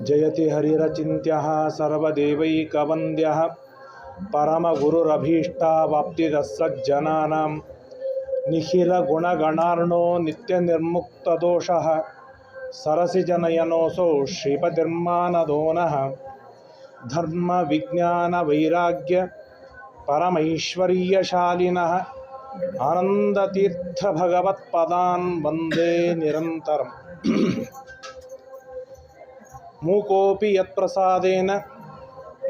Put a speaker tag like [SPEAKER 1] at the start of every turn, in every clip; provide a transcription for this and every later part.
[SPEAKER 1] जयति हरिरचिन्त्यः सर्वदेवैकवन्द्यः। परमगुरुरभीष्टावाप्तिदः सज्जनानां निखिलगुणगणार्णो नित्यनिर्मुक्तदोषः। सरसिजनयनोऽसौ श्रीपतिर्मानदो नः परमैश्वर्यशालिनः। आनन्दतीर्थभगवत्पदान् वंदे निरन्तरम्। मूकोऽपि यत्प्रसादेन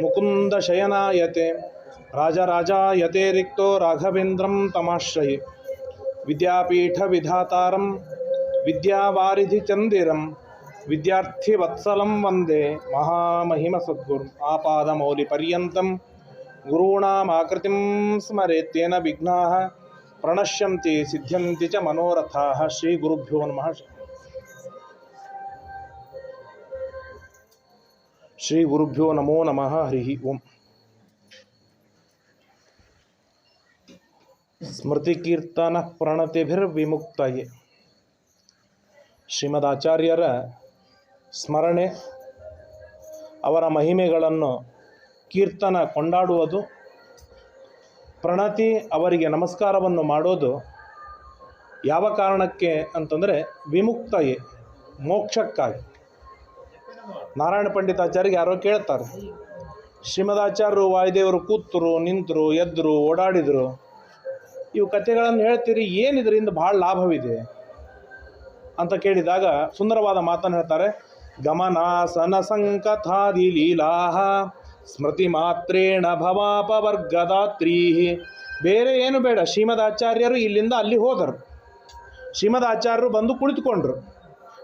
[SPEAKER 1] मुकुन्दशयनायते। राजराजायते रिक्तो राघवेन्द्रं तमाश्रये। विद्यापीठविधातारं विद्यावारिधिचन्दिरं विद्यार्थिवत्सलं वंदे महामहिमसद्गुरुम् आपादमौलिपर्यन्तं गुरूणामाकृतिं स्मरेत्येन विघ्नाः प्रणश्यन्ति सिद्ध्यन्ति च मनोरथाः श्रीगुरुभ्यो नमः। ಶ್ರೀ ಗುರುಭ್ಯೋ ನಮೋ ನಮಃ ಹರಿ ಓಂ ಸ್ಮೃತಿಕೀರ್ತನ ಪ್ರಣತಿಭಿರ್ವಿಮುಕ್ತಯೇ ಶ್ರೀಮದ್ ಆಚಾರ್ಯರ ಸ್ಮರಣೆ, ಅವರ ಮಹಿಮೆಗಳನ್ನು ಕೀರ್ತನ ಕೊಂಡಾಡುವುದು, ಪ್ರಣತಿ ಅವರಿಗೆ ನಮಸ್ಕಾರವನ್ನು ಮಾಡೋದು ಯಾವ ಕಾರಣಕ್ಕೆ ಅಂತಂದರೆ ವಿಮುಕ್ತಯೇ, ಮೋಕ್ಷಕ್ಕಾಗಿ. ನಾರಾಯಣ ಪಂಡಿತಾಚಾರ್ಯಗೆ ಯಾರೋ ಕೇಳ್ತಾರೆ. ಶ್ರೀಮದಾಚಾರ್ಯರು ವಾಯುದೇವರು ಕೂತರು, ನಿಂತರು ಎದ್ದರು ಓಡಾಡಿದರು. ಇವು ಕಥೆಗಳನ್ನು ಹೇಳ್ತೀರಿ, ಏನು ಇದರಿಂದ ಭಾಳ ಲಾಭವಿದೆ? ಅಂತ ಕೇಳಿದಾಗ ಸುಂದರವಾದ ಮಾತನ್ನು ಹೇಳ್ತಾರೆ. ಗಮನಾಸನ ಸಂಕಥಾದಿ ಲೀಲಾಹ, ಸ್ಮೃತಿ ಮಾತ್ರೇಣ ಭವಾಪವರ್ಗದಾತ್ರೀ ಬೇರೆ ಏನು ಬೇಡ, ಶ್ರೀಮದಾಚಾರ್ಯರು ಇಲ್ಲಿಂದ ಅಲ್ಲಿ ಹೋದರು. ಶ್ರೀಮದಾಚಾರ್ಯರು ಬಂದು ಕುಳಿತುಕೊಂಡ್ರು.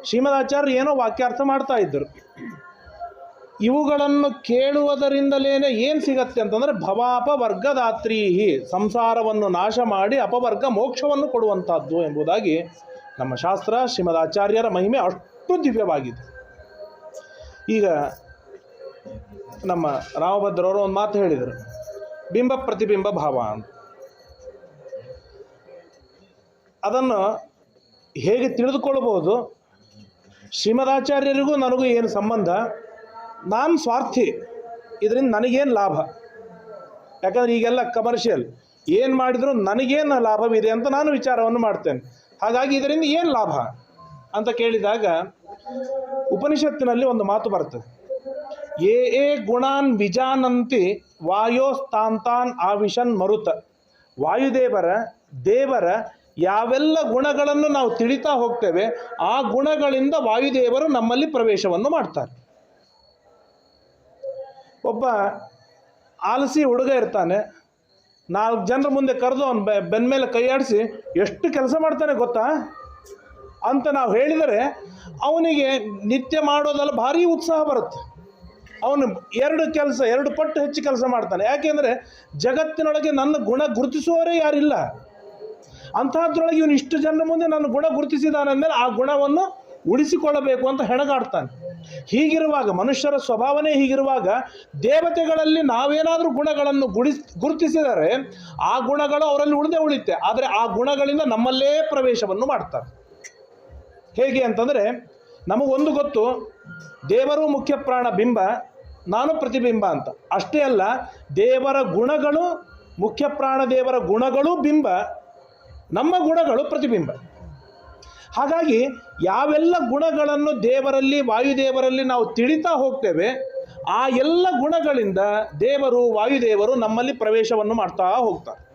[SPEAKER 1] ಶ್ರೀಮದಾಚಾರ್ಯರು ಏನೋ ವಾಕ್ಯಾರ್ಥ ಮಾಡ್ತಾ ಇದ್ದರು. ಇವುಗಳನ್ನು ಕೇಳುವುದರಿಂದಲೇ ಏನು ಸಿಗತ್ತೆ ಅಂತಂದರೆ ಭವಾಪ ವರ್ಗದಾತ್ರೀಹಿ ಸಂಸಾರವನ್ನು ನಾಶ ಮಾಡಿ ಅಪವರ್ಗ ಮೋಕ್ಷವನ್ನು ಕೊಡುವಂಥದ್ದು ಎಂಬುದಾಗಿ ನಮ್ಮ ಶಾಸ್ತ್ರ ಶ್ರೀಮದ್ ಆಚಾರ್ಯರ ಮಹಿಮೆ ಅಷ್ಟು ದಿವ್ಯವಾಗಿದೆ. ಈಗ ನಮ್ಮ ರಾಮಭದ್ರವರು ಒಂದು ಮಾತು ಹೇಳಿದರು, ಬಿಂಬ ಪ್ರತಿಬಿಂಬ ಭಾವ ಅಂತ. ಅದನ್ನು ಹೇಗೆ ತಿಳಿದುಕೊಳ್ಳಬಹುದು? ಶ್ರೀಮದಾಚಾರ್ಯರಿಗೂ ನನಗೂ ಏನು ಸಂಬಂಧ? ನಾನು ಸ್ವಾರ್ಥಿ. ಇದರಿಂದ ನನಗೇನು ಲಾಭ? ಯಾಕಂದರೆ ಈಗೆಲ್ಲ ಕಮರ್ಷಿಯಲ್ ಏನು ಮಾಡಿದರೂ ನನಗೇನು ಲಾಭವಿದೆ ಅಂತ ನಾನು ವಿಚಾರವನ್ನು ಮಾಡ್ತೇನೆ. ಹಾಗಾಗಿ ಇದರಿಂದ ಏನು ಲಾಭ? ಅಂತ ಕೇಳಿದಾಗ ಉಪನಿಷತ್ತಿನಲ್ಲಿ ಒಂದು ಮಾತು ಬರ್ತದೆ. ಏ ಏ ಗುಣಾನ್ ವಿಜಾನಂತಿ ವಾಯೋಸ್ತಾಂತಾನ್ ಆವಿಷನ್ ಮರುತ. ವಾಯುದೇವರ, ದೇವರ ಯಾವೆಲ್ಲ ಗುಣಗಳನ್ನು ನಾವು ತಿಳಿತಾ ಹೋಗ್ತೇವೆ, ಆ ಗುಣಗಳಿಂದ ವಾಯುದೇವರು ನಮ್ಮಲ್ಲಿ ಪ್ರವೇಶವನ್ನು ಮಾಡ್ತಾರೆ. ಒಬ್ಬ ಆಲಸಿ ಹುಡುಗ ಇರ್ತಾನೆ. ನಾಲ್ಕು ಜನರ ಮುಂದೆ ಕರೆದು ಅವನು ಬೆ ಬೆನ್ನ ಮೇಲೆ ಕೈ ಆಡಿಸಿ, ಎಷ್ಟು ಕೆಲಸ ಮಾಡ್ತಾನೆ ಗೊತ್ತಾ? ಅಂತ ನಾವು ಹೇಳಿದರೆ ಅವನಿಗೆ ನಿತ್ಯ ಮಾಡೋದಲ್ಲ ಭಾರಿ ಉತ್ಸಾಹ ಬರುತ್ತೆ. ಅವನು ಎರಡು ಕೆಲಸ, ಎರಡು ಪಟ್ಟು ಹೆಚ್ಚು ಕೆಲಸ ಮಾಡ್ತಾನೆ. ಯಾಕೆಂದರೆ ಜಗತ್ತಿನೊಳಗೆ ನನ್ನ ಗುಣ ಗುರುತಿಸುವವರೇ ಯಾರಿಲ್ಲ. ಅಂಥದ್ರೊಳಗೆ ಇವನು ಇಷ್ಟು ಜನರ ಮುಂದೆ ನನ್ನ ಗುಣ ಗುರುತಿಸಿದಾನೆ ಅಂದರೆ ಆ ಗುಣವನ್ನು ಉಳಿಸಿಕೊಳ್ಳಬೇಕು ಅಂತ ಹೆಣಗಾಡ್ತಾನೆ. ಹೀಗಿರುವಾಗ ಮನುಷ್ಯರ ಸ್ವಭಾವನೇ ಹೀಗಿರುವಾಗ ದೇವತೆಗಳಲ್ಲಿ ನಾವೇನಾದರೂ ಗುಣಗಳನ್ನು ಗುಡಿಸ್ ಗುರುತಿಸಿದರೆ ಆ ಗುಣಗಳು ಅವರಲ್ಲಿ ಉಳಿದೇ ಉಳಿತೆ ಆದರೆ ಆ ಗುಣಗಳಿಂದ ನಮ್ಮಲ್ಲೇ ಪ್ರವೇಶವನ್ನು ಮಾಡ್ತಾರೆ. ಹೇಗೆ ಅಂತಂದರೆ ನಮಗೊಂದು ಗೊತ್ತು, ದೇವರು ಮುಖ್ಯ ಪ್ರಾಣ ಬಿಂಬ, ನಾನು ಪ್ರತಿಬಿಂಬ ಅಂತ. ಅಷ್ಟೇ ಅಲ್ಲ, ದೇವರ ಗುಣಗಳು ಮುಖ್ಯ ಪ್ರಾಣ ದೇವರ ಗುಣಗಳು ಬಿಂಬ, ನಮ್ಮ ಗುಣಗಳು ಪ್ರತಿಬಿಂಬ. ಹಾಗಾಗಿ ಯಾವೆಲ್ಲ ಗುಣಗಳನ್ನು ದೇವರಲ್ಲಿ, ವಾಯುದೇವರಲ್ಲಿ ನಾವು ತಿಳಿತಾ ಹೋಗ್ತೇವೆ, ಆ ಎಲ್ಲ ಗುಣಗಳಿಂದ ದೇವರು, ವಾಯುದೇವರು ನಮ್ಮಲ್ಲಿ ಪ್ರವೇಶವನ್ನು ಮಾಡ್ತಾ ಹೋಗ್ತಾರೆ.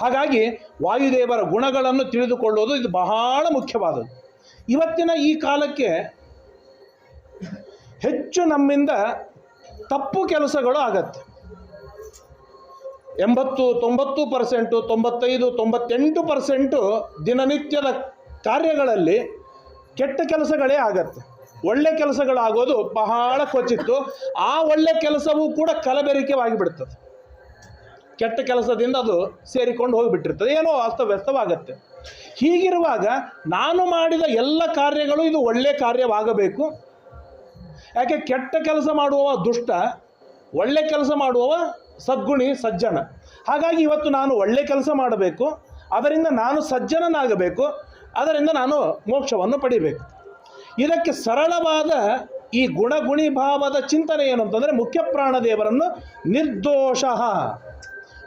[SPEAKER 1] ಹಾಗಾಗಿ ವಾಯುದೇವರ ಗುಣಗಳನ್ನು ತಿಳಿದುಕೊಳ್ಳೋದು ಇದು ಬಹಳ ಮುಖ್ಯವಾದದ್ದು. ಇವತ್ತಿನ ಈ ಕಾಲಕ್ಕೆ ಹೆಚ್ಚು ನಮ್ಮಿಂದ ತಪ್ಪು ಕೆಲಸಗಳು ಆಗತ್ತೆ. ಎಂಬತ್ತು, ತೊಂಬತ್ತು ಪರ್ಸೆಂಟು, ತೊಂಬತ್ತೈದು, ತೊಂಬತ್ತೆಂಟು ಪರ್ಸೆಂಟು ದಿನನಿತ್ಯದ ಕಾರ್ಯಗಳಲ್ಲಿ ಕೆಟ್ಟ ಕೆಲಸಗಳೇ ಆಗತ್ತೆ. ಒಳ್ಳೆ ಕೆಲಸಗಳಾಗೋದು ಬಹಳ ಕೊಚ್ಚಿತ್ತು ಆ ಒಳ್ಳೆ ಕೆಲಸವೂ ಕೂಡ ಕಲಬೆರಿಕೆವಾಗಿ ಬಿಡ್ತದೆ ಕೆಟ್ಟ ಕೆಲಸದಿಂದ ಅದು ಸೇರಿಕೊಂಡು ಹೋಗಿಬಿಟ್ಟಿರ್ತದೆ. ಏನೋ ಅಸ್ತವ್ಯಸ್ತವಾಗತ್ತೆ ಹೀಗಿರುವಾಗ ನಾನು ಮಾಡಿದ ಎಲ್ಲ ಕಾರ್ಯಗಳು ಇದು ಒಳ್ಳೆ ಕಾರ್ಯವಾಗಬೇಕು. ಯಾಕೆ ಕೆಟ್ಟ ಕೆಲಸ ಮಾಡುವವ ದುಷ್ಟ, ಒಳ್ಳೆ ಕೆಲಸ ಮಾಡುವವ ಸದ್ಗುಣಿ, ಸಜ್ಜನ. ಹಾಗಾಗಿ ಇವತ್ತು ನಾನು ಒಳ್ಳೆ ಕೆಲಸ ಮಾಡಬೇಕು. ಅದರಿಂದ ನಾನು ಸಜ್ಜನನಾಗಬೇಕು. ಅದರಿಂದ ನಾನು ಮೋಕ್ಷವನ್ನು ಪಡಿಬೇಕು. ಇದಕ್ಕೆ ಸರಳವಾದ ಈ ಗುಣಗುಣಿ ಭಾವದ ಚಿಂತನೆ ಏನು ಅಂತಂದರೆ ಮುಖ್ಯ ಪ್ರಾಣದೇವರನ್ನು ನಿರ್ದೋಷ.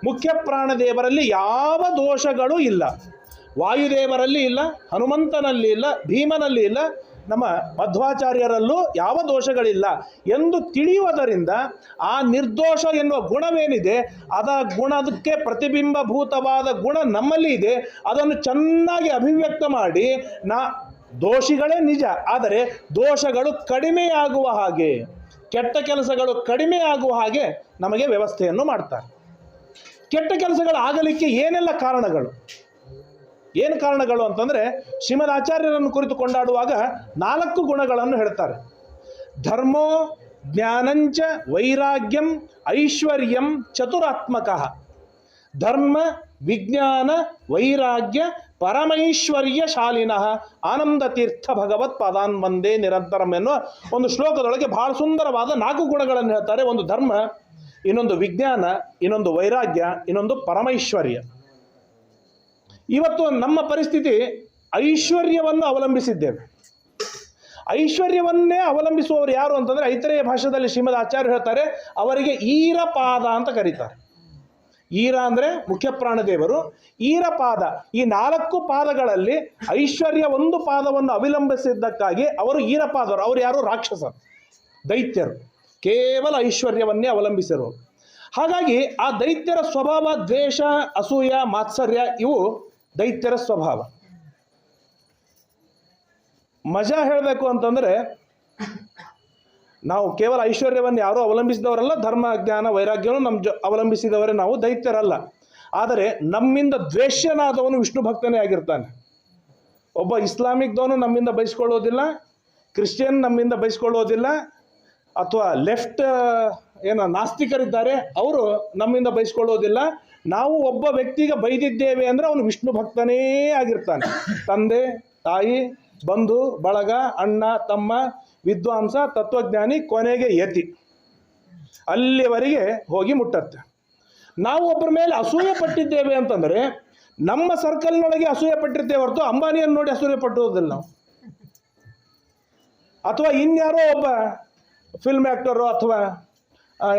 [SPEAKER 1] ಮುಖ್ಯ ಪ್ರಾಣದೇವರಲ್ಲಿ ಯಾವ ದೋಷಗಳು ಇಲ್ಲ. ವಾಯುದೇವರಲ್ಲಿ ಇಲ್ಲ, ಹನುಮಂತನಲ್ಲಿ ಇಲ್ಲ, ಭೀಮನಲ್ಲಿ ಇಲ್ಲ ನಮ್ಮ ಮಧ್ವಾಚಾರ್ಯರಲ್ಲೂ ಯಾವ ದೋಷಗಳಿಲ್ಲ ಎಂದು ತಿಳಿಯುವುದರಿಂದ ಆ ನಿರ್ದೋಷ ಎನ್ನುವ ಗುಣವೇನಿದೆ, ಅದ ಗುಣದಕ್ಕೆ ಪ್ರತಿಬಿಂಬಭೂತವಾದ ಗುಣ ನಮ್ಮಲ್ಲಿ ಇದೆ, ಅದನ್ನು ಚೆನ್ನಾಗಿ ಅಭಿವ್ಯಕ್ತ ಮಾಡಿ, ನಾ ದೋಷಿಗಳೇ ನಿಜ, ಆದರೆ ದೋಷಗಳು ಕಡಿಮೆಯಾಗುವ ಹಾಗೆ, ಕೆಟ್ಟ ಕೆಲಸಗಳು ಕಡಿಮೆಯಾಗುವ ಹಾಗೆ ನಮಗೆ ವ್ಯವಸ್ಥೆಯನ್ನು ಮಾಡ್ತಾರೆ. ಕೆಟ್ಟ ಕೆಲಸಗಳು ಆಗಲಿಕ್ಕೆ ಏನೆಲ್ಲ ಕಾರಣಗಳು? ಏನು ಕಾರಣಗಳು ಅಂತಂದರೆ ಶ್ರೀಮದ್ ಆಚಾರ್ಯರನ್ನು ಕುರಿತು ಕೊಂಡಾಡುವಾಗ ನಾಲ್ಕು ಗುಣಗಳನ್ನು ಹೇಳ್ತಾರೆ. ಧರ್ಮೋ ಜ್ಞಾನಂಚ ವೈರಾಗ್ಯಂ ಐಶ್ವರ್ಯಂ ಚತುರಾತ್ಮಕ. ಧರ್ಮ, ವಿಜ್ಞಾನ, ವೈರಾಗ್ಯ ಪರಮೈಶ್ವರ್ಯ ಶಾಲಿನಃ ಆನಂದ ತೀರ್ಥ ಭಗವತ್ ಪದಾನ್ ಒಂದೇ ನಿರಂತರಂ ಎನ್ನುವ ಒಂದು ಶ್ಲೋಕದೊಳಗೆ ಬಹಳ ಸುಂದರವಾದ ನಾಲ್ಕು ಗುಣಗಳನ್ನು ಹೇಳ್ತಾರೆ. ಒಂದು ಧರ್ಮ, ಇನ್ನೊಂದು ವಿಜ್ಞಾನ, ಇನ್ನೊಂದು ವೈರಾಗ್ಯ, ಇನ್ನೊಂದು ಪರಮೈಶ್ವರ್ಯ. ಇವತ್ತು ನಮ್ಮ ಪರಿಸ್ಥಿತಿ ಐಶ್ವರ್ಯವನ್ನು ಅವಲಂಬಿಸಿದ್ದೇವೆ. ಐಶ್ವರ್ಯವನ್ನೇ ಅವಲಂಬಿಸುವವರು ಯಾರು ಅಂತಂದರೆ ಐತರೇಯ ಭಾಷೆಯಲ್ಲಿ ಶ್ರೀಮದ್ ಆಚಾರ್ಯ ಹೇಳ್ತಾರೆ, ಅವರಿಗೆ ಈರಪಾದ ಅಂತ ಕರೀತಾರೆ. ಈರ ಅಂದರೆ ಮುಖ್ಯ ಪ್ರಾಣದೇವರು. ಈರಪಾದ, ಈ ನಾಲ್ಕು ಪಾದಗಳಲ್ಲಿ ಐಶ್ವರ್ಯ ಒಂದು ಪಾದವನ್ನು ಅವಲಂಬಿಸಿದ್ದಕ್ಕಾಗಿ ಅವರು ಈರಪಾದರು. ಅವರು ಯಾರು? ರಾಕ್ಷಸರು, ದೈತ್ಯರು. ಕೇವಲ ಐಶ್ವರ್ಯವನ್ನೇ ಅವಲಂಬಿಸಿರೋರು. ಹಾಗಾಗಿ ಆ ದೈತ್ಯರ ಸ್ವಭಾವ, ದ್ವೇಷ, ಅಸೂಯ, ಮಾತ್ಸರ್ಯ ಇವು ದೈತ್ಯರ ಸ್ವಭಾವ. ಮಜಾ ಹೇಳಬೇಕು ಅಂತಂದರೆ, ನಾವು ಕೇವಲ ಐಶ್ವರ್ಯವನ್ನು ಯಾರೂ ಅವಲಂಬಿಸಿದವರಲ್ಲ, ಧರ್ಮ, ಜ್ಞಾನ, ವೈರಾಗ್ಯವನ್ನು ನಮ್ಮ ಅವಲಂಬಿಸಿದವರೇ ನಾವು ದೈತ್ಯರಲ್ಲ. ಆದರೆ ನಮ್ಮಿಂದ ದ್ವೇಷ್ಯನಾದವನು ವಿಷ್ಣು ಭಕ್ತನೇ ಆಗಿರ್ತಾನೆ. ಒಬ್ಬ ಇಸ್ಲಾಮಿಕ್ದವನು ನಮ್ಮಿಂದ ಬಯಸ್ಕೊಳ್ಳೋದಿಲ್ಲ, ಕ್ರಿಶ್ಚಿಯನ್ ನಮ್ಮಿಂದ ಬಯಸ್ಕೊಳ್ಳೋದಿಲ್ಲ, ಅಥವಾ ಲೆಫ್ಟ್ ಏನು ನಾಸ್ತಿಕರಿದ್ದಾರೆ, ಅವರು ನಮ್ಮಿಂದ ಬಯಸ್ಕೊಳ್ಳೋದಿಲ್ಲ ನಾವು ಒಬ್ಬ ವ್ಯಕ್ತಿಗೆ ಬೈದಿದ್ದೇವೆ ಅಂದರೆ ಅವನು ವಿಷ್ಣು ಭಕ್ತನೇ ಆಗಿರ್ತಾನೆ. ತಂದೆ, ತಾಯಿ, ಬಂಧು, ಬಳಗ, ಅಣ್ಣ, ತಮ್ಮ, ವಿದ್ವಾಂಸ, ತತ್ವಜ್ಞಾನಿ, ಕೊನೆಗೆ ಯತಿ. ಅಲ್ಲಿವರೆಗೆ ಹೋಗಿ ಮುಟ್ಟತ್ತೆ. ನಾವು ಒಬ್ಬರ ಮೇಲೆ ಅಸೂಯೆ ಪಟ್ಟಿದ್ದೇವೆ ಅಂತಂದರೆ ನಮ್ಮ ಸರ್ಕಲ್ನೊಳಗೆ ಅಸೂಯೆ ಪಟ್ಟಿರ್ತೇವೆ ಹೊರತು ಅಂಬಾನಿಯನ್ನು ನೋಡಿ ಅಸೂಯೆ ಪಟ್ಟುವುದಿಲ್ಲ ನಾವು. ಅಥವಾ ಇನ್ಯಾರೋ ಒಬ್ಬ ಫಿಲ್ಮ್ ಆ್ಯಕ್ಟರು ಅಥವಾ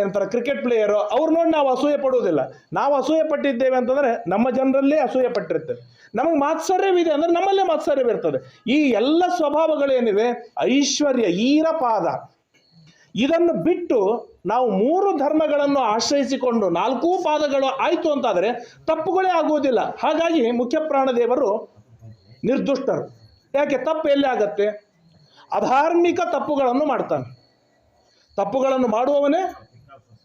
[SPEAKER 1] ಏನಂತಾರೆ ಕ್ರಿಕೆಟ್ ಪ್ಲೇಯರು ಅವ್ರು ನೋಡಿ ನಾವು ಅಸೂಯೆ ಪಡುವುದಿಲ್ಲ. ನಾವು ಅಸೂಯೆ ಪಟ್ಟಿದ್ದೇವೆ ಅಂತಂದರೆ ನಮ್ಮ ಜನರಲ್ಲೇ ಅಸೂಯೆ ಪಟ್ಟಿರ್ತೇವೆ ನಮಗೆ ಮಾತ್ಸರ್ಯವಿದೆ ಅಂದರೆ ನಮ್ಮಲ್ಲೇ ಮಾತ್ಸರ್ಯವಿರ್ತದೆ ಈ ಎಲ್ಲ ಸ್ವಭಾವಗಳೇನಿವೆ? ಐಶ್ವರ್ಯ, ಈರಪಾದ. ಇದನ್ನು ಬಿಟ್ಟು ನಾವು ಮೂರು ಧರ್ಮಗಳನ್ನು ಆಶ್ರಯಿಸಿಕೊಂಡು ನಾಲ್ಕೂ ಪಾದಗಳು ಆಯಿತು ಅಂತಾದರೆ ತಪ್ಪುಗಳೇ ಆಗುವುದಿಲ್ಲ. ಹಾಗಾಗಿ ಮುಖ್ಯ ಪ್ರಾಣದೇವರು ನಿರ್ದುಷ್ಟರು. ಯಾಕೆ? ತಪ್ಪು ಎಲ್ಲಿ ಆಗತ್ತೆ? ಅಧಾರ್ಮಿಕ ತಪ್ಪುಗಳನ್ನು ಮಾಡ್ತಾನೆ. ತಪ್ಪುಗಳನ್ನು ಮಾಡುವವನೇ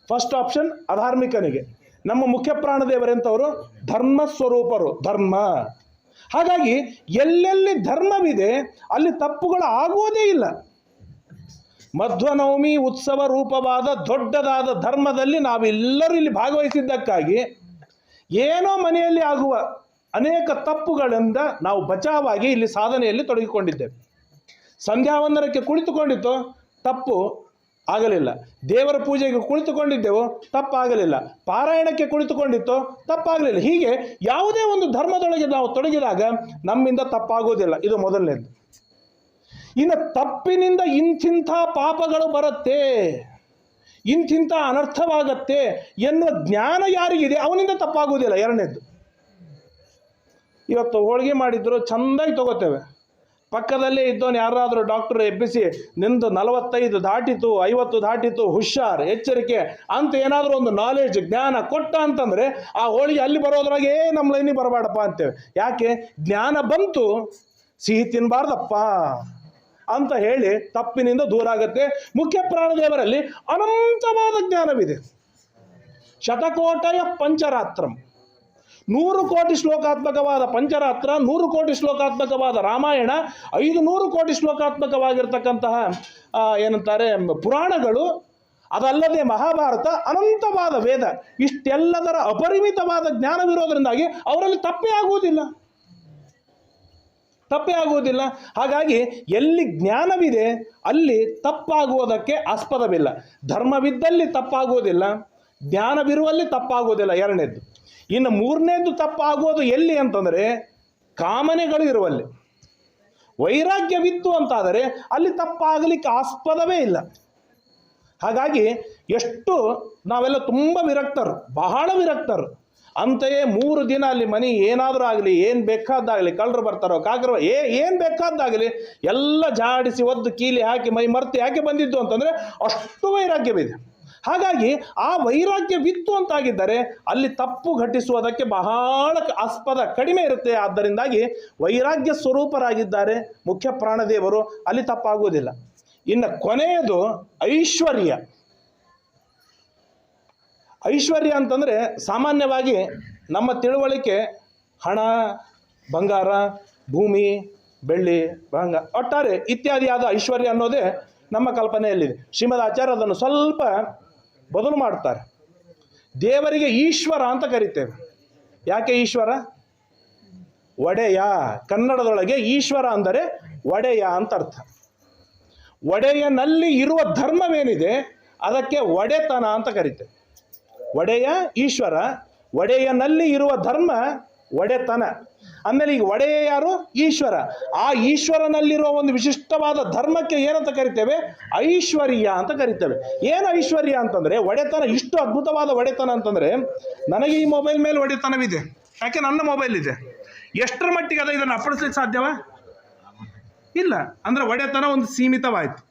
[SPEAKER 1] ಫಸ್ಟ್ ಆಪ್ಷನ್ ಅಧಾರ್ಮಿಕನಿಗೆ ನಮ್ಮ ಮುಖ್ಯ ಪ್ರಾಣದೇವರೆಂಥವರು ಧರ್ಮ ಸ್ವರೂಪರು, ಧರ್ಮ. ಹಾಗಾಗಿ ಎಲ್ಲೆಲ್ಲಿ ಧರ್ಮವಿದೆ, ಅಲ್ಲಿ ತಪ್ಪುಗಳು ಆಗುವುದೇ ಇಲ್ಲ. ಮಧ್ವನವಮಿ ಉತ್ಸವ ರೂಪವಾದ ದೊಡ್ಡದಾದ ಧರ್ಮದಲ್ಲಿ ನಾವೆಲ್ಲರೂ ಇಲ್ಲಿ ಭಾಗವಹಿಸಿದ್ದಕ್ಕಾಗಿ ಏನೋ ಮನೆಯಲ್ಲಿ ಆಗುವ ಅನೇಕ ತಪ್ಪುಗಳಿಂದ ನಾವು ಬಚಾವಾಗಿ ಇಲ್ಲಿ ಸಾಧನೆಯಲ್ಲಿ ತೊಡಗಿಕೊಂಡಿದ್ದೇವೆ. ಸಂಧ್ಯಾ ಒಂದರಕ್ಕೆ ಕುಳಿತುಕೊಂಡಿತ್ತು, ತಪ್ಪು ಆಗಲಿಲ್ಲ. ದೇವರ ಪೂಜೆಗೆ ಕುಳಿತುಕೊಂಡಿದ್ದೆವು, ತಪ್ಪಾಗಲಿಲ್ಲ. ಪಾರಾಯಣಕ್ಕೆ ಕುಳಿತುಕೊಂಡಿತ್ತು, ತಪ್ಪಾಗಲಿಲ್ಲ. ಹೀಗೆ ಯಾವುದೇ ಒಂದು ಧರ್ಮದೊಳಗೆ ನಾವು ತೊಡಗಿದಾಗ ನಮ್ಮಿಂದ ತಪ್ಪಾಗೋದಿಲ್ಲ. ಇದು ಮೊದಲನೇದು. ಇನ್ನು ತಪ್ಪಿನಿಂದ ಇಂಥಿಂಥ ಪಾಪಗಳು ಬರುತ್ತೆ. ಇಂಥಿಂಥ ಅನರ್ಥವಾಗತ್ತೆ ಎನ್ನುವ ಜ್ಞಾನ ಯಾರಿಗಿದೆ? ಅವನಿಂದ ತಪ್ಪಾಗುವುದಿಲ್ಲ ಎರಡನೇದು. ಇವತ್ತು ಹೋಳಿಗೆ ಮಾಡಿದ್ರು, ಚೆಂದಾಗಿ ತಗೋತೇವೆ. ಪಕ್ಕದಲ್ಲೇ ಇದ್ದವನು ಯಾರಾದರೂ ಡಾಕ್ಟರ್ ಎಬ್ಬಿಸಿ, ನಿಂದು ನಲವತ್ತೈದು ದಾಟಿತು, ಐವತ್ತು ದಾಟಿತು, ಹುಷಾರ್, ಎಚ್ಚರಿಕೆ, ಅಂತ ಏನಾದರೂ ಒಂದು ನಾಲೆಜ್ ಜ್ಞಾನ ಕೊಟ್ಟ ಅಂತಂದರೆ, ಆ ಹೋಳಿಗೆ ಅಲ್ಲಿ ಬರೋದ್ರಾಗೆ ನಮ್ಮ ಲೈನಿಗೆ ಬರಬೇಡಪ್ಪ ಅಂತೇವೆ ಯಾಕೆ? ಜ್ಞಾನ ಬಂತು, ಸಿಹಿ ತಿನ್ನಬಾರ್ದಪ್ಪ ಅಂತ ಹೇಳಿ ತಪ್ಪಿನಿಂದ ದೂರ ಆಗುತ್ತೆ. ಮುಖ್ಯ ಪ್ರಾಣದೇವರಲ್ಲಿ ಅನಂತವಾದ ಜ್ಞಾನವಿದೆ. ಶತಕೋಟಯ ಪಂಚರಾತ್ರಂ. ನೂರು ಕೋಟಿ ಶ್ಲೋಕಾತ್ಮಕವಾದ ಪಂಚರಾತ್ರ, ನೂರು ಕೋಟಿ ಶ್ಲೋಕಾತ್ಮಕವಾದ ರಾಮಾಯಣ ಐದು ನೂರು ಕೋಟಿ ಶ್ಲೋಕಾತ್ಮಕವಾಗಿರ್ತಕ್ಕಂತಹ ಏನಂತಾರೆ, ಪುರಾಣಗಳು, ಅದಲ್ಲದೆ ಮಹಾಭಾರತ, ಅನಂತವಾದ ವೇದ, ಇಷ್ಟೆಲ್ಲದರ ಅಪರಿಮಿತವಾದ ಜ್ಞಾನವಿರೋದರಿಂದಾಗಿ ಅವರಲ್ಲಿ ತಪ್ಪೇ ಆಗುವುದಿಲ್ಲ. ತಪ್ಪೇ ಆಗುವುದಿಲ್ಲ. ಹಾಗಾಗಿ ಎಲ್ಲಿ ಜ್ಞಾನವಿದೆ, ಅಲ್ಲಿ ತಪ್ಪಾಗುವುದಕ್ಕೆ ಆಸ್ಪದವಿಲ್ಲ. ಧರ್ಮವಿದ್ದಲ್ಲಿ ತಪ್ಪಾಗುವುದಿಲ್ಲ. ಜ್ಞಾನವಿರುವಲ್ಲಿ ತಪ್ಪಾಗೋದಿಲ್ಲ ಎರಡನೇದ್ದು. ಇನ್ನು ಮೂರನೇದ್ದು ತಪ್ಪಾಗೋದು ಎಲ್ಲಿ ಅಂತಂದರೆ ಕಾಮನೆಗಳು ಇರುವಲ್ಲಿ. ವೈರಾಗ್ಯವಿತ್ತು ಅಂತಾದರೆ ಅಲ್ಲಿ ತಪ್ಪಾಗಲಿಕ್ಕೆ ಆಸ್ಪದವೇ ಇಲ್ಲ. ಹಾಗಾಗಿ ಎಷ್ಟು ನಾವೆಲ್ಲ ತುಂಬ ವಿರಕ್ತರು, ಬಹಳ ವಿರಕ್ತರು. ಅಂತೆಯೇ ಮೂರು ದಿನ ಅಲ್ಲಿ ಮನೆ ಏನಾದರೂ ಆಗಲಿ, ಏನು ಬೇಕಾದ್ದಾಗಲಿ, ಕಳ್ಳರು ಬರ್ತಾರೋ, ಕಾಕರು ಏ, ಏನು ಬೇಕಾದ್ದಾಗಲಿ ಎಲ್ಲ ಜಾಡಿಸಿ ಒದ್ದು ಕೀಲಿ ಹಾಕಿ ಮೈ ಮರ್ತಿ ಯಾಕೆ ಬಂದಿದ್ದು ಅಂತಂದರೆ ಅಷ್ಟು ವೈರಾಗ್ಯವಿದೆ. ಹಾಗಾಗಿ ಆ ವೈರಾಗ್ಯವಿತ್ತು ಅಂತಾಗಿದ್ದರೆ ಅಲ್ಲಿ ತಪ್ಪು ಘಟಿಸುವುದಕ್ಕೆ ಬಹಳ ಆಸ್ಪದ ಕಡಿಮೆ ಇರುತ್ತೆ. ಆದ್ದರಿಂದಾಗಿ ವೈರಾಗ್ಯ ಸ್ವರೂಪರಾಗಿದ್ದಾರೆ ಮುಖ್ಯ ಪ್ರಾಣದೇವರು, ಅಲ್ಲಿ ತಪ್ಪಾಗುವುದಿಲ್ಲ. ಇನ್ನು ಕೊನೆಯದು ಐಶ್ವರ್ಯ. ಐಶ್ವರ್ಯ ಅಂತಂದರೆ ಸಾಮಾನ್ಯವಾಗಿ ನಮ್ಮ ತಿಳುವಳಿಕೆ ಹಣ, ಬಂಗಾರ, ಭೂಮಿ, ಬೆಳ್ಳಿ, ಬಂಗ, ಒಟ್ಟಾರೆ ಇತ್ಯಾದಿಯಾದ ಐಶ್ವರ್ಯ ಅನ್ನೋದೇ ನಮ್ಮ ಕಲ್ಪನೆಯಲ್ಲಿದೆ. ಶ್ರೀಮದ್ ಆಚಾರ್ಯ ಅದನ್ನು ಸ್ವಲ್ಪ ಬದಲು ಮಾಡ್ತಾರೆ ದೇವರಿಗೆ ಈಶ್ವರ ಅಂತ ಕರಿತೇವೆ. ಯಾಕೆ ಈಶ್ವರ? ಒಡೆಯ, ಕನ್ನಡದೊಳಗೆ ಈಶ್ವರ ಅಂದರೆ ಒಡೆಯ ಅಂತ ಅರ್ಥ. ಒಡೆಯನಲ್ಲಿ ಇರುವ ಧರ್ಮವೇನಿದೆ, ಅದಕ್ಕೆ ಒಡೆತನ ಅಂತ ಕರಿತೇವೆ. ಒಡೆಯ, ಈಶ್ವರ, ಒಡೆಯನಲ್ಲಿ ಇರುವ ಧರ್ಮ ಒಡೆತನ. ಆಮೇಲೆ ಈಗ ಒಡೆಯ ಯಾರು? ಈಶ್ವರ. ಆ ಈಶ್ವರನಲ್ಲಿರುವ ಒಂದು ವಿಶಿಷ್ಟವಾದ ಧರ್ಮಕ್ಕೆ ಏನಂತ ಕರಿತೇವೆ? ಐಶ್ವರ್ಯ ಅಂತ ಕರಿತೇವೆ. ಏನು ಐಶ್ವರ್ಯ ಅಂತಂದರೆ, ಒಡೆತನ, ಇಷ್ಟು ಅದ್ಭುತವಾದ ಒಡೆತನ ಅಂತಂದರೆ, ನನಗೆ ಈ ಮೊಬೈಲ್ ಮೇಲೆ ಒಡೆತನವಿದೆ. ಯಾಕೆ? ನನ್ನ ಮೊಬೈಲ್ ಇದೆ. ಎಷ್ಟರ ಮಟ್ಟಿಗೆ ಅದ? ಇದನ್ನು ಅಪ್ಪಳಿಸ್ಲಿಕ್ಕೆ ಸಾಧ್ಯವ? ಇಲ್ಲ. ಅಂದರೆ ಒಡೆತನ ಒಂದು ಸೀಮಿತವಾಯಿತು.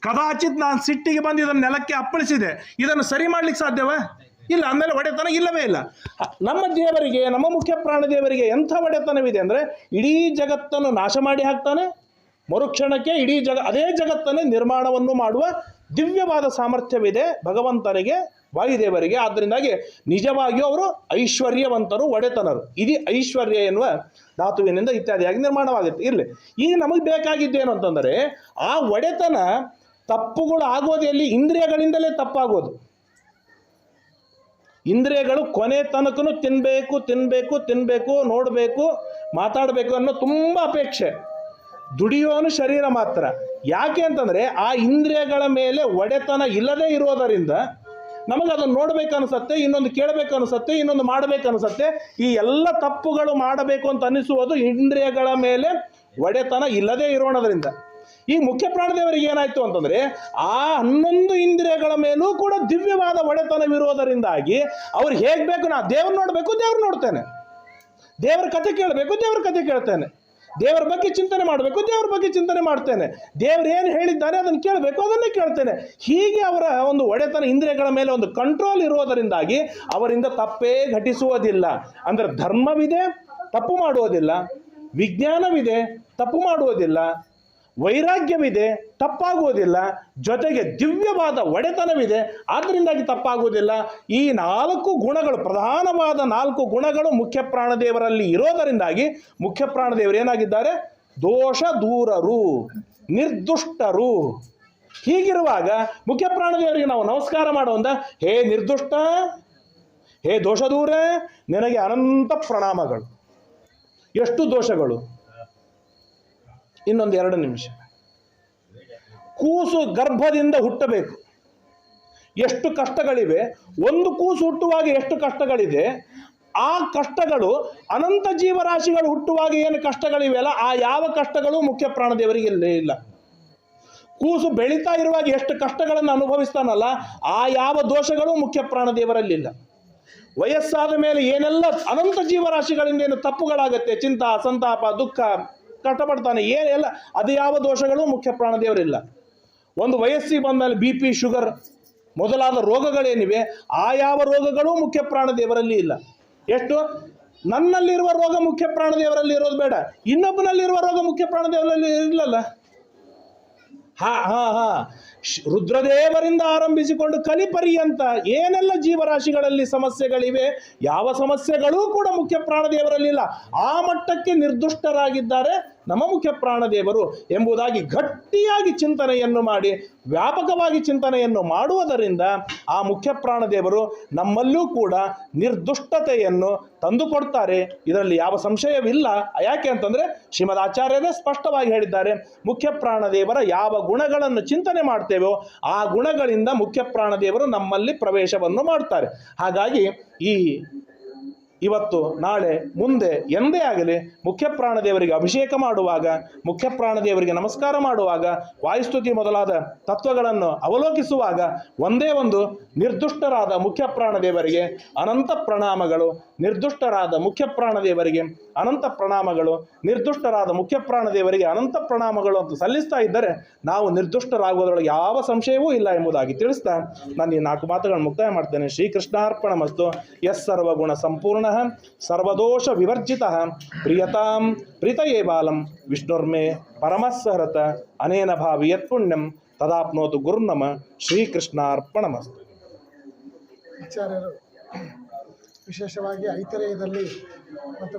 [SPEAKER 1] ಕದಾಚಿತ್ ನಾನು ಸಿಟ್ಟಿಗೆ ಬಂದು ಇದನ್ನು ನೆಲಕ್ಕೆ ಅಪ್ಪಳಿಸಿದೆ. ಇದನ್ನು ಸರಿ ಮಾಡ್ಲಿಕ್ಕೆ ಸಾಧ್ಯವಾ? ಇಲ್ಲ ಅಂದಮೇಲೆ ಒಡೆತನ ಇಲ್ಲವೇ ಇಲ್ಲ. ನಮ್ಮ ದೇವರಿಗೆ, ನಮ್ಮ ಮುಖ್ಯ ಪ್ರಾಣ ದೇವರಿಗೆ ಎಂಥ ಒಡೆತನವಿದೆ ಅಂದರೆ ಇಡೀ ಜಗತ್ತನ್ನು ನಾಶ ಮಾಡಿ ಹಾಕ್ತಾನೆ, ಮರುಕ್ಷಣಕ್ಕೆ ಇಡೀ ಜಗ, ಅದೇ ಜಗತ್ತನ್ನೇ ನಿರ್ಮಾಣವನ್ನು ಮಾಡುವ ದಿವ್ಯವಾದ ಸಾಮರ್ಥ್ಯವಿದೆ ಭಗವಂತನಿಗೆ ವಾಯುದೇವರಿಗೆ. ಆದ್ದರಿಂದಾಗಿ ನಿಜವಾಗಿಯೂ ಅವರು ಐಶ್ವರ್ಯವಂತರು, ಒಡೆತನರು. ಇದು ಐಶ್ವರ್ಯ ಎನ್ನುವ ಧಾತುವಿನಿಂದ ಇತ್ಯಾದಿಯಾಗಿ ನಿರ್ಮಾಣವಾಗುತ್ತೆ. ಇರಲಿ, ಈಗ ನಮಗೆ ಬೇಕಾಗಿದ್ದೇನು ಅಂತಂದರೆ, ಆ ಒಡೆತನ ತಪ್ಪುಗಳು ಆಗೋದು ಇಂದ್ರಿಯಗಳಿಂದಲೇ ತಪ್ಪಾಗೋದು. ಇಂದ್ರಿಯಗಳು ಕೊನೆ ತನಕನು ತಿನ್ನಬೇಕು ತಿನ್ನಬೇಕು ತಿನ್ನಬೇಕು ನೋಡಬೇಕು, ಮಾತಾಡಬೇಕು ಅನ್ನೋ ತುಂಬ ಅಪೇಕ್ಷೆ. ದುಡಿಯೋನು ಶರೀರ ಮಾತ್ರ. ಯಾಕೆ ಅಂತಂದರೆ ಆ ಇಂದ್ರಿಯಗಳ ಮೇಲೆ ಒಡೆತನ ಇಲ್ಲದೇ ಇರೋದರಿಂದ ನಮಗೆ ಅದನ್ನು ನೋಡ್ಬೇಕು ಅನಿಸುತ್ತೆ ಇನ್ನೊಂದು ಕೇಳಬೇಕು ಅನಿಸುತ್ತೆ ಇನ್ನೊಂದು ಮಾಡಬೇಕು ಅನಿಸುತ್ತೆ ಈ ಎಲ್ಲ ತಪ್ಪುಗಳು ಮಾಡಬೇಕು ಅಂತ ಅನಿಸುವುದು ಇಂದ್ರಿಯಗಳ ಮೇಲೆ ಒಡೆತನ ಇಲ್ಲದೇ ಇರೋಣದ್ರಿಂದ. ಈ ಮುಖ್ಯ ಪ್ರಾಣದೇವರಿಗೆ ಏನಾಯ್ತು ಅಂತಂದ್ರೆ ಆ ಹನ್ನೊಂದು ಇಂದ್ರಿಯಗಳ ಮೇಲೂ ಕೂಡ ದಿವ್ಯವಾದ ಒಡೆತನವಿರೋದರಿಂದಾಗಿ ಅವ್ರು ಹೇಗೆ ಬೇಕು ನಾ ದೇವ್ರು ನೋಡಬೇಕು, ದೇವ್ರು ನೋಡ್ತೇನೆ. ದೇವರ ಕಥೆ ಕೇಳಬೇಕು, ದೇವ್ರ ಕಥೆ ಕೇಳ್ತೇನೆ. ದೇವರ ಬಗ್ಗೆ ಚಿಂತನೆ ಮಾಡಬೇಕು, ದೇವರ ಬಗ್ಗೆ ಚಿಂತನೆ ಮಾಡ್ತೇನೆ. ದೇವ್ರು ಏನು ಹೇಳಿದ್ದಾರೆ ಅದನ್ನು ಕೇಳಬೇಕು, ಅದನ್ನೇ ಕೇಳ್ತೇನೆ. ಹೀಗೆ ಅವರ ಒಂದು ಒಡೆತನ ಇಂದ್ರಿಯಗಳ ಮೇಲೆ ಒಂದು ಕಂಟ್ರೋಲ್ ಇರೋದರಿಂದಾಗಿ ಅವರಿಂದ ತಪ್ಪೇ ಘಟಿಸುವುದಿಲ್ಲ. ಅಂದರೆ ಧರ್ಮವಿದೆ, ತಪ್ಪು ಮಾಡುವುದಿಲ್ಲ. ವಿಜ್ಞಾನವಿದೆ, ತಪ್ಪು ಮಾಡುವುದಿಲ್ಲ. ವೈರಾಗ್ಯವಿದೆ, ತಪ್ಪಾಗುವುದಿಲ್ಲ, ಜೊತೆಗೆ ದಿವ್ಯವಾದ ಒಡೆತನವಿದೆ, ಆದ್ದರಿಂದಾಗಿ ತಪ್ಪಾಗುವುದಿಲ್ಲ. ಈ ನಾಲ್ಕು ಗುಣಗಳು, ಪ್ರಧಾನವಾದ ನಾಲ್ಕು ಗುಣಗಳು ಮುಖ್ಯ ಪ್ರಾಣದೇವರಲ್ಲಿ ಇರೋದರಿಂದಾಗಿ ಮುಖ್ಯ ಪ್ರಾಣದೇವರು ಏನಾಗಿದ್ದಾರೆ? ದೋಷ ದೂರರು, ನಿರ್ದುಷ್ಟರು. ಹೀಗಿರುವಾಗ ಮುಖ್ಯ ಪ್ರಾಣದೇವರಿಗೆ ನಾವು ನಮಸ್ಕಾರ ಮಾಡುವಂತ ಹೇ ನಿರ್ದುಷ್ಟ, ಹೇ ದೋಷ ದೂರ ನಿನಗೆ ಅನಂತ ಪ್ರಣಾಮಗಳು. ಎಷ್ಟು ದೋಷಗಳು? ಇನ್ನೊಂದು ಎರಡು ನಿಮಿಷ. ಕೂಸು ಗರ್ಭದಿಂದ ಹುಟ್ಟಬೇಕು. ಎಷ್ಟು ಕಷ್ಟಗಳಿವೆ? ಒಂದು ಕೂಸು ಹುಟ್ಟುವಾಗ ಎಷ್ಟು ಕಷ್ಟಗಳಿದೆ? ಆ ಕಷ್ಟಗಳು ಅನಂತ ಜೀವರಾಶಿಗಳು ಹುಟ್ಟುವಾಗ ಏನು ಕಷ್ಟಗಳಿವೆಯಲ್ಲ, ಆ ಯಾವ ಕಷ್ಟಗಳು ಮುಖ್ಯ ಪ್ರಾಣದೇವರಿಗೆ ಇಲ್ಲೇ ಇಲ್ಲ. ಕೂಸು ಬೆಳೀತಾ ಇರುವಾಗ ಎಷ್ಟು ಕಷ್ಟಗಳನ್ನು ಅನುಭವಿಸ್ತಾನಲ್ಲ, ಆ ಯಾವ ದೋಷಗಳು ಮುಖ್ಯ ಪ್ರಾಣದೇವರಲ್ಲಿಲ್ಲ. ವಯಸ್ಸಾದ ಮೇಲೆ ಏನೆಲ್ಲ ಅನಂತ ಜೀವರಾಶಿಗಳಿಂದ ಏನು ತಪ್ಪುಗಳಾಗತ್ತೆ? ಚಿಂತ, ಸಂತಾಪ, ದುಃಖ ಕಷ್ಟಪಡ್ತಾನೆ ಏನೆಲ್ಲ ಅದು ಯಾವ ದೋಷಗಳು? ಮುಖ್ಯ ಪ್ರಾಣದೇವರಿಲ್ಲ ಒಂದು ವಯಸ್ಸಿಗೆ ಬಂದಮೇಲೆ ಬಿ ಪಿ ಶುಗರ್ ಮೊದಲಾದ ರೋಗಗಳೇನಿವೆ, ಆ ಯಾವ ರೋಗಗಳು ಮುಖ್ಯ ಪ್ರಾಣದೇವರಲ್ಲಿ ಇಲ್ಲ. ಎಷ್ಟು? ನನ್ನಲ್ಲಿರುವ ರೋಗ ಮುಖ್ಯ ಪ್ರಾಣದೇವರಲ್ಲಿ ಇರೋದು ಬೇಡ. ಇನ್ನೊಬ್ಬನಲ್ಲಿರುವ ರೋಗ ಮುಖ್ಯ ಪ್ರಾಣದೇವರಲ್ಲಿ ಇರಲಲ್ಲ ಹಾ ಹಾ ಹಾ. ರುದ್ರದೇವರಿಂದ ಆರಂಭಿಸಿಕೊಂಡು ಕಲಿಪರ್ಯಂತ ಏನೆಲ್ಲ ಜೀವರಾಶಿಗಳಲ್ಲಿ ಸಮಸ್ಯೆಗಳಿವೆ, ಯಾವ ಸಮಸ್ಯೆಗಳೂ ಕೂಡ ಮುಖ್ಯ ಪ್ರಾಣದೇವರಲ್ಲಿಲ್ಲ ಆ ಮಟ್ಟಕ್ಕೆ ನಿರ್ದುಷ್ಟರಾಗಿದ್ದಾರೆ ನಮ್ಮ ಮುಖ್ಯ ಪ್ರಾಣದೇವರು ಎಂಬುದಾಗಿ ಗಟ್ಟಿಯಾಗಿ ಚಿಂತನೆಯನ್ನು ಮಾಡಿ, ವ್ಯಾಪಕವಾಗಿ ಚಿಂತನೆಯನ್ನು ಮಾಡುವುದರಿಂದ ಆ ಮುಖ್ಯ ಪ್ರಾಣದೇವರು ನಮ್ಮಲ್ಲೂ ಕೂಡ ನಿರ್ದುಷ್ಟತೆಯನ್ನು ತಂದುಕೊಡ್ತಾರೆ. ಇದರಲ್ಲಿ ಯಾವ ಸಂಶಯವಿಲ್ಲ. ಯಾಕೆ ಅಂತಂದರೆ ಶ್ರೀಮದ್ ಆಚಾರ್ಯರೇ ಸ್ಪಷ್ಟವಾಗಿ ಹೇಳಿದ್ದಾರೆ, ಮುಖ್ಯ ಪ್ರಾಣದೇವರ ಯಾವ ಗುಣಗಳನ್ನು ಚಿಂತನೆ ಮಾಡ್ತೇವೋ ಆ ಗುಣಗಳಿಂದ ಮುಖ್ಯ ಪ್ರಾಣದೇವರು ನಮ್ಮಲ್ಲಿ ಪ್ರವೇಶವನ್ನು ಮಾಡ್ತಾರೆ. ಹಾಗಾಗಿ ಈ ಇವತ್ತು, ನಾಳೆ, ಮುಂದೆ, ಎಂದೇ ಆಗಲಿ ಮುಖ್ಯ ಪ್ರಾಣದೇವರಿಗೆ ಅಭಿಷೇಕ ಮಾಡುವಾಗ ಮುಖ್ಯ ಪ್ರಾಣದೇವರಿಗೆ ನಮಸ್ಕಾರ ಮಾಡುವಾಗ ವಾಯುಸ್ತುತಿ ಮೊದಲಾದ ತತ್ವಗಳನ್ನು ಅವಲೋಕಿಸುವಾಗ, ಒಂದೇ ಒಂದು ನಿರ್ದುಷ್ಟರಾದ ಮುಖ್ಯ ಪ್ರಾಣದೇವರಿಗೆ ಅನಂತ ಪ್ರಣಾಮಗಳು. ನಿರ್ದುಷ್ಟರಾದ ಮುಖ್ಯ ಪ್ರಾಣದೇವರಿಗೆ ಅನಂತ ಪ್ರಣಾಮಗಳು, ನಿರ್ದುಷ್ಟರಾದ ಮುಖ್ಯ ಪ್ರಾಣದೇವರಿಗೆ ಅನಂತ ಪ್ರಣಾಮಗಳು ಅಂತ ಸಲ್ಲಿಸ್ತಾ ಇದ್ದರೆ ನಾವು ನಿರ್ದುಷ್ಟರಾಗುವುದರೊಳಗೆ ಯಾವ ಸಂಶಯವೂ ಇಲ್ಲ ಎಂಬುದಾಗಿ ತಿಳಿಸ್ತಾ ನಾನು ಈ ನಾಲ್ಕು ಮಾತುಗಳನ್ನು ಮುಕ್ತಾಯ ಮಾಡ್ತೇನೆ. ಶ್ರೀಕೃಷ್ಣಾರ್ಪಣ ಮಸ್ತು ಎಸ್ ಸರ್ವಗುಣ ಸಂಪೂರ್ಣ, ಸರ್ವದೋಷ ವಿವರ್ಜಿತ, ಪ್ರಿಯತಾಂ ಪ್ರೀತಯೇ ಬಾಲಂ, ವಿಷ್ಣುರ್ಮೇ ಪರಮಸ್ಸಹರತ ಅನೇನ ಭಾವಿ ಯತ್ಪುಣ್ಯಂ, ತದಾಪ್ನೋತು ಗುರುನಮ ಶ್ರೀಕೃಷ್ಣಾರ್ಪಣಮಸ್ತು.
[SPEAKER 2] ಆಚಾರ್ಯರು ವಿಶೇಷವಾಗಿ ಐತರೇಯದಲ್ಲಿ ಮತ್ತು